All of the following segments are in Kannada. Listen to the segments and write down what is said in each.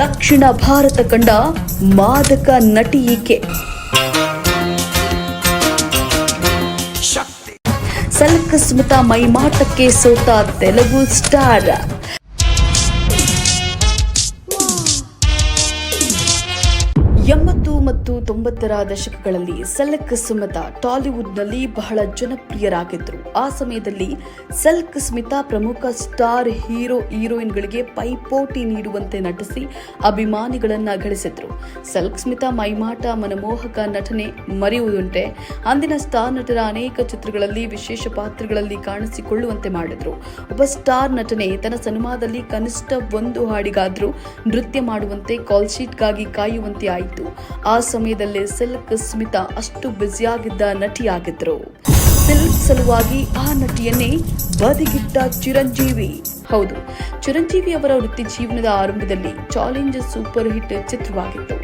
ದಕ್ಷಿಣ ಭಾರತ ಕಂಡ ಮಾದಕ ನಟಿ ಈಕೆ. ಸಲ್ಕ್ ಸ್ಮಿತಾ ಮೈಮಾಟಕ್ಕೆ ಸೋತ ತೆಲುಗು ಸ್ಟಾರ್. ಎಂಬತ್ತು ಮತ್ತು ತೊಂಬತ್ತರ ದಶಕಗಳಲ್ಲಿ ಸಲ್ಕ್ ಸ್ಮಿತಾ ಟಾಲಿವುಡ್ನಲ್ಲಿ ಬಹಳ ಜನಪ್ರಿಯರಾಗಿದ್ದರು. ಆ ಸಮಯದಲ್ಲಿ ಸಲ್ಕ್ ಸ್ಮಿತಾ ಪ್ರಮುಖ ಸ್ಟಾರ್ ಹೀರೋ ಹೀರೋಯಿನ್ಗಳಿಗೆ ಪೈಪೋಟಿ ನೀಡುವಂತೆ ನಟಿಸಿ ಅಭಿಮಾನಿಗಳನ್ನ ಗಳಿಸಿದ್ರು. ಸಲ್ಕ್ ಸ್ಮಿತಾ ಮೈಮಾಟ ಮನಮೋಹಕ ನಟನೆ ಮರೆಯುವುದುಂಟೆ ಅಂದಿನ ಸ್ಟಾರ್ ನಟರ ಅನೇಕ ಚಿತ್ರಗಳಲ್ಲಿ ವಿಶೇಷ ಪಾತ್ರಗಳಲ್ಲಿ ಕಾಣಿಸಿಕೊಳ್ಳುವಂತೆ ಮಾಡಿದ್ರು. ಒಬ್ಬ ಸ್ಟಾರ್ ನಟನೆ ತನ್ನ ಸಿನಿಮಾದಲ್ಲಿ ಕನಿಷ್ಠ ಒಂದು ಹಾಡಿಗಾದ್ರೂ ನೃತ್ಯ ಮಾಡುವಂತೆ ಕಾಲ್ ಶೀಟ್ಗಾಗಿ ಕಾಯುವಂತೆ ಆಯಿತು. ಆ ಸಮಯದಲ್ಲಿ ಸಿಲ್ಕ್ ಸ್ಮಿತಾ ಅಷ್ಟು ಬ್ಯುಸಿಯಾಗಿದ್ದ ನಟಿಯಾಗಿದ್ರು. ಸಿಲ್ಕ್ ಸಲುವಾಗಿ ಆ ನಟಿಯನ್ನೇ ಬದಿಗಿಟ್ಟ ಚಿರಂಜೀವಿ. ಹೌದು, ಚಿರಂಜೀವಿ ಅವರ ವೃತ್ತಿ ಜೀವನದ ಆರಂಭದಲ್ಲಿ ಚಾಲೆಂಜ್ ಸೂಪರ್ ಹಿಟ್ ಚಿತ್ರವಾಗಿತ್ತು.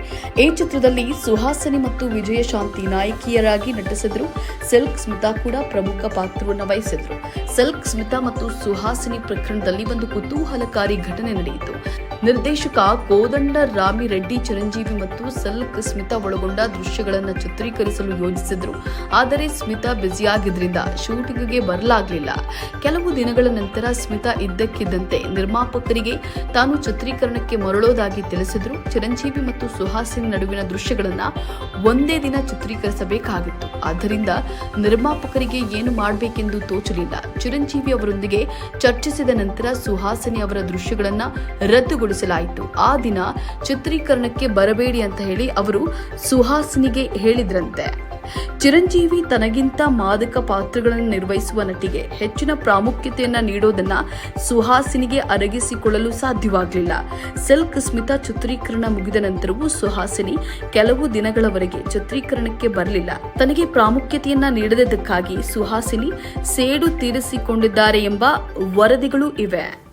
ಈ ಚಿತ್ರದಲ್ಲಿ ಸುಹಾಸಿನಿ ಮತ್ತು ವಿಜಯಶಾಂತಿ ನಾಯಕಿಯರಾಗಿ ನಟಿಸಿದ್ರು. ಸಿಲ್ಕ್ ಸ್ಮಿತಾ ಕೂಡ ಪ್ರಮುಖ ಪಾತ್ರವನ್ನು ವಹಿಸಿದ್ರು. ಸಿಲ್ಕ್ ಸ್ಮಿತಾ ಮತ್ತು ಸುಹಾಸಿನಿ ಪ್ರಕರಣದಲ್ಲಿ ಒಂದು ಕುತೂಹಲಕಾರಿ ಘಟನೆ ನಡೆಯಿತು. ನಿರ್ದೇಶಕ ಕೋದಂಡ ರಾಮಿ ರೆಡ್ಡಿ, ಚಿರಂಜೀವಿ ಮತ್ತು ಸಲ್ಕ್ ಸ್ಮಿತಾ ಒಳಗೊಂಡ ದೃಶ್ಯಗಳನ್ನು ಚಿತ್ರೀಕರಿಸಲು ಯೋಜಿಸಿದ್ರು. ಆದರೆ ಸ್ಮಿತಾ ಬ್ಯುಸಿಯಾಗಿದ್ದರಿಂದ ಶೂಟಿಂಗ್ಗೆ ಬರಲಾಗಲಿಲ್ಲ. ಕೆಲವು ದಿನಗಳ ನಂತರ ಸ್ಮಿತಾ ಇದ್ದಕ್ಕಿದ್ದಂತೆ ನಿರ್ಮಾಪಕರಿಗೆ ತಾನು ಚಿತ್ರೀಕರಣಕ್ಕೆ ಮರಳೋದಾಗಿ ತಿಳಿಸಿದ್ರು. ಚಿರಂಜೀವಿ ಮತ್ತು ಸುಹಾಸಿನಿ ನಡುವಿನ ದೃಶ್ಯಗಳನ್ನು ಒಂದೇ ದಿನ ಚಿತ್ರೀಕರಿಸಬೇಕಾಗಿತ್ತು. ಆದ್ದರಿಂದ ನಿರ್ಮಾಪಕರಿಗೆ ಏನು ಮಾಡಬೇಕೆಂದು ತೋಚಲಿಲ್ಲ. ಚಿರಂಜೀವಿ ಅವರೊಂದಿಗೆ ಚರ್ಚಿಸಿದ ನಂತರ ಸುಹಾಸಿನಿ ಅವರ ದೃಶ್ಯಗಳನ್ನು ದೃಶ್ಯಗಳನ್ನ ರದ್ದುಗೊಳಿಸಲಾಯಿತು ಆ ದಿನ ಚಿತ್ರೀಕರಣಕ್ಕೆ ಬರಬೇಡಿ ಅಂತ ಹೇಳಿ ಅವರು ಸುಹಾಸಿನಿಗೆ ಹೇಳಿದ್ರಂತೆ. ಚಿರಂಜೀವಿ ತನಗಿಂತ ಮಾದಕ ಪಾತ್ರಗಳನ್ನು ನಿರ್ವಹಿಸುವ ನಟಿಗೆ ಹೆಚ್ಚಿನ ಪ್ರಾಮುಖ್ಯತೆಯನ್ನ ನೀಡೋದನ್ನ ಸುಹಾಸಿನಿಗೆ ಅರಗಿಸಿಕೊಳ್ಳಲು ಸಾಧ್ಯವಾಗಲಿಲ್ಲ. ಸಿಲ್ಕ್ ಸ್ಮಿತಾ ಚಿತ್ರೀಕರಣ ಮುಗಿದ ನಂತರವೂ ಸುಹಾಸಿನಿ ಕೆಲವು ದಿನಗಳವರೆಗೆ ಚಿತ್ರೀಕರಣಕ್ಕೆ ಬರಲಿಲ್ಲ. ತನಗೆ ಪ್ರಾಮುಖ್ಯತೆಯನ್ನ ನೀಡದಿದ್ದಕ್ಕಾಗಿ ಸುಹಾಸಿನಿ ಸೇಡು ತೀರಿಸಿಕೊಂಡಿದ್ದಾರೆ ಎಂಬ ವರದಿಗಳು ಇವೆ.